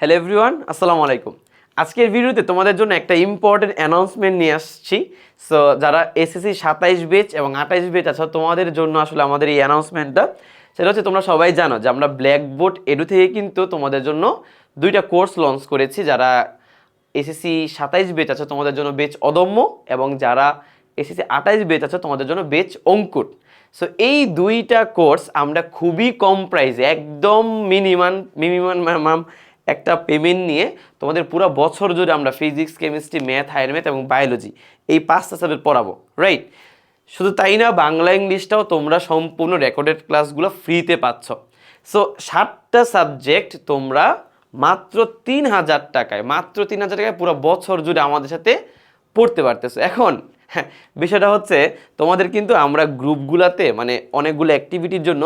Hello everyone আসসালামু আলাইকুম আজকের ভিডিওতে তোমাদের জন্য একটা ইম্পর্টেন্ট অ্যানাউন্সমেন্ট নিয়ে আসছি। সো যারা এসএসসি সাতাইশ বেচ এবং আঠাইশ বেচ আছে, তোমাদের জন্য আসলে আমাদের এই অ্যানাউন্সমেন্টটা সেটা হচ্ছে, তোমরা সবাই জানো যে আমরা ব্ল্যাকবোর্ড এডু থেকে কিন্তু তোমাদের জন্য দুইটা কোর্স লঞ্চ করেছি। যারা এসএসসি সাতাইশ বেচ আছে, তোমাদের জন্য বেচ অদম্য এবং যারা এসএসসি আঠাইশ বেচ আছে, তোমাদের জন্য বেচ অঙ্কুট সো এই দুইটা কোর্স আমরা খুবই কম প্রাইসে একদম মিনিমাম মিনিমাম একটা পেমেন্ট নিয়ে তোমাদের পুরো বছর জুড়ে আমরা physics chemistry math higher math এবং বায়োলজি এই পাঁচটা সাবজেক্ট পড়াবো রাইট শুধু তাই না, বাংলা ইংলিশটাও তোমরা সম্পূর্ণ রেকর্ডেড ক্লাসগুলো ফ্রিতে পাচ্ছ। সো সাতটা সাবজেক্ট তোমরা মাত্র তিন হাজার টাকায়, মাত্র তিন হাজার টাকায় পুরো বছর জুড়ে আমাদের সাথে পড়তে পারতেছো। এখন হ্যাঁ বিষয়টা হচ্ছে তোমাদের কিন্তু আমরা গ্রুপগুলোতে মানে অনেকগুলো অ্যাক্টিভিটির জন্য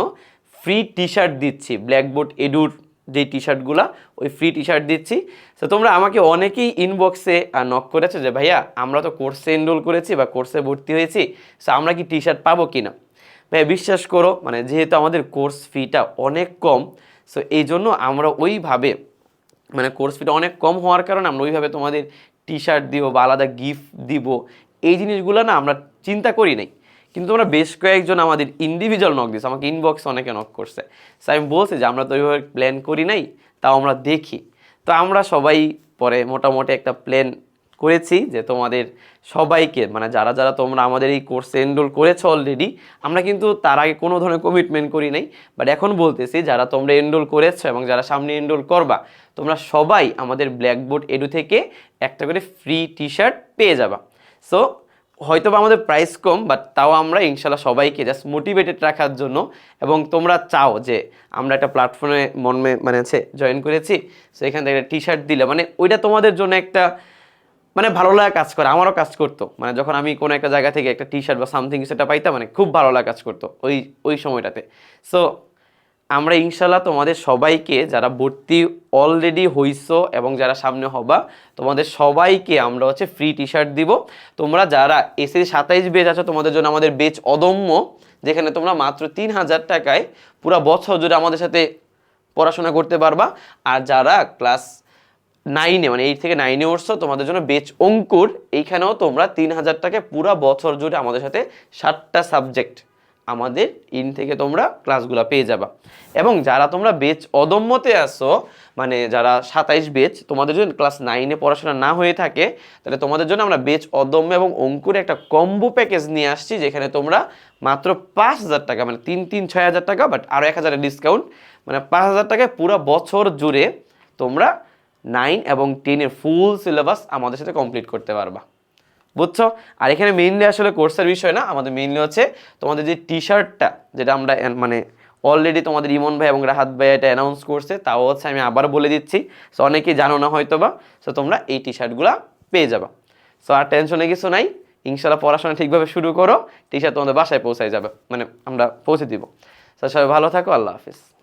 ফ্রি টি শার্ট দিচ্ছি ব্ল্যাকবোর্ড এডুর যে টি শার্টগুলো ওই ফ্রি টি শার্ট দিচ্ছি। তো তোমরা আমাকে অনেকেই ইনবক্সে নক করেছ যে, ভাইয়া, আমরা তো কোর্সে এনরোল করেছি বা কোর্সে ভর্তি হয়েছি সো আমরা কি টি শার্ট পাবো কি না ভাইয়া, বিশ্বাস করো মানে যেহেতু আমাদের কোর্স ফিটা অনেক কম সো এই জন্য আমরা ওইভাবে মানে কোর্স ফিটা অনেক কম হওয়ার কারণে আমরা ওইভাবে তোমাদের টি শার্ট দিব বা আলাদা গিফট দিব, এই জিনিসগুলো না আমরা চিন্তা করি নাই। কিন্তু তোমরা বেশ কয়েকজন আমাদের ইন্ডিভিজুয়াল নক দিচ্ছে আমাকে ইনবক্স অনেকে নক করছে। সো আমি বলছি যে, আমরা তো ওইভাবে প্ল্যান করি নাই, তাও আমরা দেখি। তো আমরা সবাই পরে মোটামুটি একটা প্ল্যান করেছি যে, তোমাদের সবাইকে মানে যারা যারা তোমরা আমাদের এই কোর্সে এনরোল করেছ অলরেডি আমরা কিন্তু তার আগে কোনো ধরনের কমিটমেন্ট করি নাই। বাট এখন বলতেছি, যারা তোমরা এনরোল করেছ এবং যারা সামনে এনরোল করবা, তোমরা সবাই আমাদের ব্ল্যাকবোর্ড এডু থেকে একটা করে ফ্রি টি শার্ট পেয়ে যাবা। সো হয়তো বা আমাদের প্রাইস কম বাট তাও আমরা ইনশাল্লাহ সবাইকে জাস্ট মোটিভেটেড রাখার জন্য এবং তোমরা চাও যে আমরা একটা প্ল্যাটফর্মে মনে মানে আছে জয়েন করেছি সো এখান থেকে একটা টি শার্ট দিলে মানে ওইটা তোমাদের জন্য একটা মানে ভালো লাগা কাজ করে, আমারও কাজ করতো। মানে যখন আমি কোনো একটা জায়গা থেকে একটা টি শার্ট বা সামথিং সেটা পাইতাম মানে খুব ভালো লাগা কাজ করতো ওই ওই সময়টাতে। সো আমরা ইনশাল্লাহ তোমাদের সবাইকে, যারা ভর্তি অলরেডি হইছো এবং যারা সামনে হবা, তোমাদের সবাইকে আমরা হচ্ছে ফ্রি টি শার্ট দিব। তোমরা যারা এসে সাতাইশ বেচ আছো, তোমাদের জন্য আমাদের বেচ অদম্য, যেখানে তোমরা মাত্র তিন হাজার টাকায় পুরো বছর জুড়ে আমাদের সাথে পড়াশোনা করতে পারবা। আর যারা ক্লাস নাইনে মানে এইট থেকে নাইনে উঠছো, তোমাদের জন্য বেচ অঙ্কুর, এইখানেও তোমরা তিন হাজার টাকায় পুরো বছর জুড়ে আমাদের সাথে সাতটা সাবজেক্ট আমাদের ইন থেকে তোমরা ক্লাসগুলো পেয়ে যাবা। এবং যারা তোমরা বেচ অদম্যতে আসো মানে যারা সাতাইশ বেচ তোমাদের জন্য ক্লাস নাইনে পড়াশোনা না হয়ে থাকে, তাহলে তোমাদের জন্য আমরা বেচ অদম্য এবং অঙ্কুর একটা কম্বো প্যাকেজ নিয়ে আসছি, যেখানে তোমরা মাত্র পাঁচ হাজার টাকা মানে তিন তিন, ছয় হাজার টাকা বাট আরও এক হাজারের ডিসকাউন্ট মানে পাঁচ হাজার টাকায় পুরো বছর জুড়ে তোমরা নাইন এবং টেনের ফুল সিলেবাস আমাদের সাথে কমপ্লিট করতে পারবা। বুঝছ? আর এখানে মেইনলি আসলে কোর্সের বিষয় না, আমাদের মেইনলি হচ্ছে তোমাদের যে টি শার্টটা যেটা আমরা মানে অলরেডি তোমাদের ইমন ভাই এবং রাহাত ভাই এটা অ্যানাউন্স করছে, তাও হচ্ছে আমি আবার বলে দিচ্ছি। সো অনেকেই জানো না হয়তো বা সো তোমরা এই টি শার্টগুলো পেয়ে যাবা। সো আর টেনশনে কিছু নাই ইনশাল্লাহ পড়াশোনা ঠিকভাবে শুরু করো টি শার্ট তোমাদের বাসায় পৌঁছায় যাবে মানে আমরা পৌঁছে দিব। সো সবাই ভালো থাকো, আল্লাহ হাফিজ।